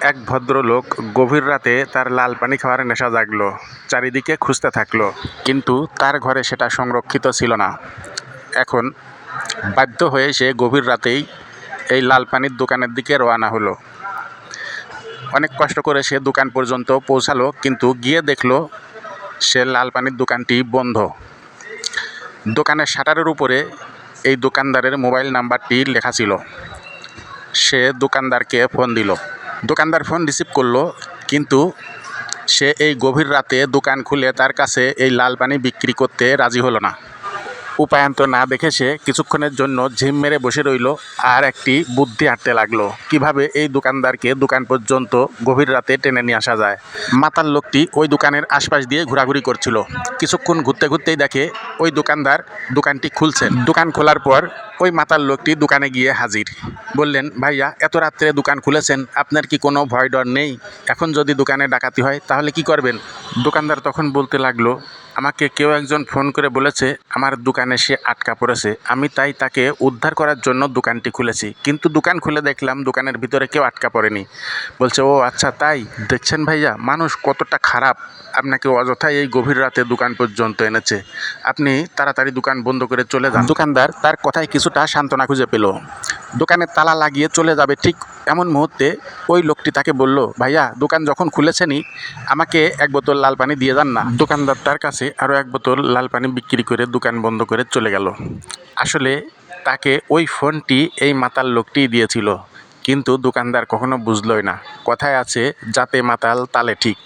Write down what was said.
এক ভদ্রলোক গভীর রাতে তার লাল পানি খাওয়ার নেশা জাগলো, চারিদিকে খুঁজতে থাকল, কিন্তু তার ঘরে সেটা সংরক্ষিত ছিল না। এখন বাধ্য হয়ে সে গভীর রাতেই এই লাল পানির দোকানের দিকে রওনা হলো। অনেক কষ্ট করে সে দোকান পর্যন্ত পৌঁছালো, কিন্তু গিয়ে দেখল সে লাল পানির দোকানটি বন্ধ। দোকানের শাটারের উপরে এই দোকানদারের মোবাইল নাম্বারটি লেখা ছিল। সে দোকানদারকে ফোন দিল। দোকানদার ফোন রিসিভ করল, কিন্তু সে এই গভীর রাতে দোকান খুলে তার কাছে এই লাল পানি বিক্রি করতে রাজি হলো না। উপায়ন্ত না দেখে সে কিছুক্ষণের জন্য ঝিম মেরে বসে রইল আর একটি বুদ্ধি হাঁটতে লাগল। কীভাবে এই দোকানদারকে দোকান পর্যন্ত গভীর রাতে টেনে নিয়ে আসা যায়? মাতার লোকটি ওই দোকানের আশপাশ দিয়ে ঘোরাঘুরি করছিল। কিছুক্ষণ ঘুরতে ঘুরতেই দেখে ওই দোকানদার দোকানটি খুলছেন। দোকান খোলার পর ওই মাতার লোকটি দোকানে গিয়ে হাজির। বললেন, ভাইয়া, এত রাত্রে দোকান খুলেছেন, আপনার কি কোনো ভয় ডর নেই? এখন যদি দোকানে ডাকাতি হয়, তাহলে কি করবেন? দোকানদার তখন বলতে লাগল আমাকে কেউ একজন ফোন করে বলেছে, আমার দোকানে সে আটকা পড়েছে। আমি তাই তাকে উদ্ধার করার জন্য দোকানটি খুলেছি। কিন্তু দোকান খুলে দেখলাম দোকানের ভিতরে কেউ আটকা পড়েনি। বলছে, ও আচ্ছা তাই? দেখছেন ভাইয়া, মানুষ কতটা খারাপ। আপনাকে অযথাই এই গভীর রাতে দোকান পর্যন্ত এনেছে। আপনি তাড়াতাড়ি দোকান বন্ধ করে চলে যান। দোকানদার তার কথায় কিছুটা সান্ত্বনা খুঁজে পেল। দোকানের তালা লাগিয়ে চলে যাবে ঠিক এমন মুহূর্তে ওই লোকটি তাকে বলল, ভাইয়া, দোকান যখন খুলেছেনই, আমাকে এক বোতল লাল পানি দিয়ে যান না। দোকানদার তার কাছে আরও এক বোতল লাল পানি বিক্রি করে দোকান বন্ধ করে চলে গেল। আসলে তাকে ওই ফোনটি এই মাতাল লোকটিই দিয়েছিল, কিন্তু দোকানদার কখনো বুঝলই না। কথায় আছে, যাতে মাতাল তালে ঠিক।